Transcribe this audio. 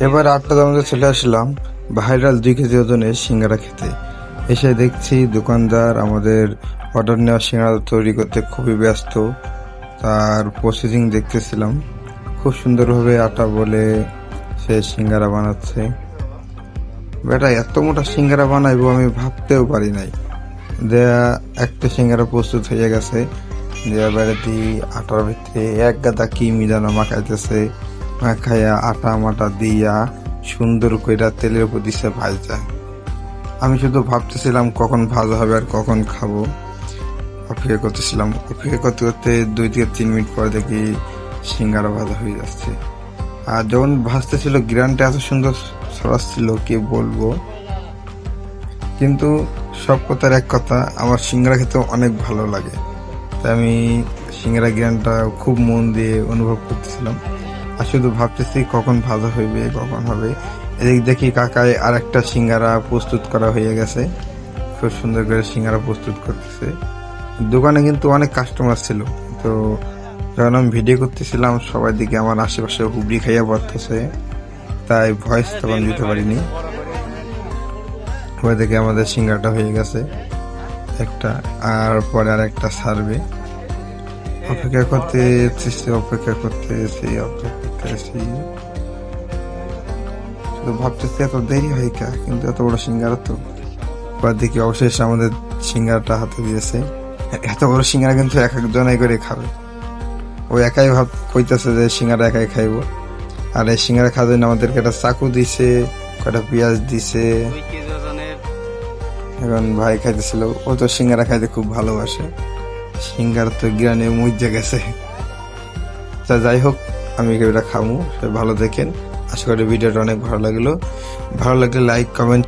এবার আটটার মধ্যে চলে আসলাম ভাইরাল দুই কেজি ওজনের সিঙ্গারা খেতে। এসে দেখছি দোকানদার আমাদের অর্ডার নেওয়া সিঙ্গারা তৈরি করতে খুবই ব্যস্ত। তার প্রসেসিং দেখতেছিলাম। খুব সুন্দরভাবে আটা বলে সে সিঙ্গারা বানাচ্ছে। বেটা, এত মোটা সিঙ্গারা বানাইবো আমি ভাবতেও পারি নাই। দেয়া একটা সিঙ্গারা প্রস্তুত হয়ে গেছে। দেয়া বেড়াতি আটার ভিতরে এক গাদা কি মিলানো মাখাইতেছে। মাখাইয়া আটা মাটা দিয়া সুন্দর কইরা তেলের উপর দিছে ভাজা। আমি শুধু ভাবতেছিলাম কখন ভাজা হবে আর কখন খাব। অপেক্ষা করতেছিলাম। অপেক্ষা করতে করতে দুই থেকে তিন মিনিট পর দেখি সিঙ্গারা ভাজা হয়ে যাচ্ছে। আর যখন ভাজতেছিল, গ্রানটা এত সুন্দর ছড়াচ্ছিল, কে বলব? কিন্তু সব কথার এক কথা, আমার সিঙ্গারা খেতে অনেক ভালো লাগে। তাই আমি সিঙ্গারা জ্ঞানটা খুব মন দিয়ে অনুভব করতেছিলাম। আর শুধু ভাবতেছি কখন ভাজা হইবে, কখন হবে। এদিক দেখি কাকায় আর একটা সিঙ্গারা প্রস্তুত করা হয়ে গেছে। খুব সুন্দর করে সিঙ্গারা প্রস্তুত করতেছে। দোকানে কিন্তু অনেক কাস্টমার ছিল। তো যখন আমি ভিডিও করতেছিলাম, সবাই দিকে আমার আশেপাশে হুবড়ি খাইয়া পড়তেছে তাই ভয়েস তখন দিতে পারিনি। ওই থেকে আমাদের সিঙ্গারটা হয়ে গেছে। একটা আর পরে আর একটা সার্ভে অপেক্ষা করতে এসেছি অপেক্ষা করতে এসে অপেক্ষা করতে এসে শুধু ভাবতেছি এত দেরি হয় কা কিন্তু এত বড় সিঙ্গারা তো। পর দেখি অবশেষে আমাদের সিঙ্গারাটা হাতে দিয়েছে। এত বড় সিঙ্গারা কিন্তু এক একজনাই করে খাবে। ও একাই ভাব কইতেছে যে সিঙ্গারা একাই খাইবো। আর এই সিঙ্গারা খাওয়ার জন্য আমাদেরকে একটা চাকু দিছে কয়টা পেঁয়াজ দিছে। এখন ভাই খাইতেছিল ও তো সিঙ্গারা খাইতে খুব ভালোবাসে। সিঙ্গারা তো গ্রানে মজ্জা গেছে। তা যাই হোক, আমি এটা খামু ভালো দেখেন। আশা করি ভিডিওটা অনেক ভালো লাগল। ভালো লাগলে লাইক কমেন্ট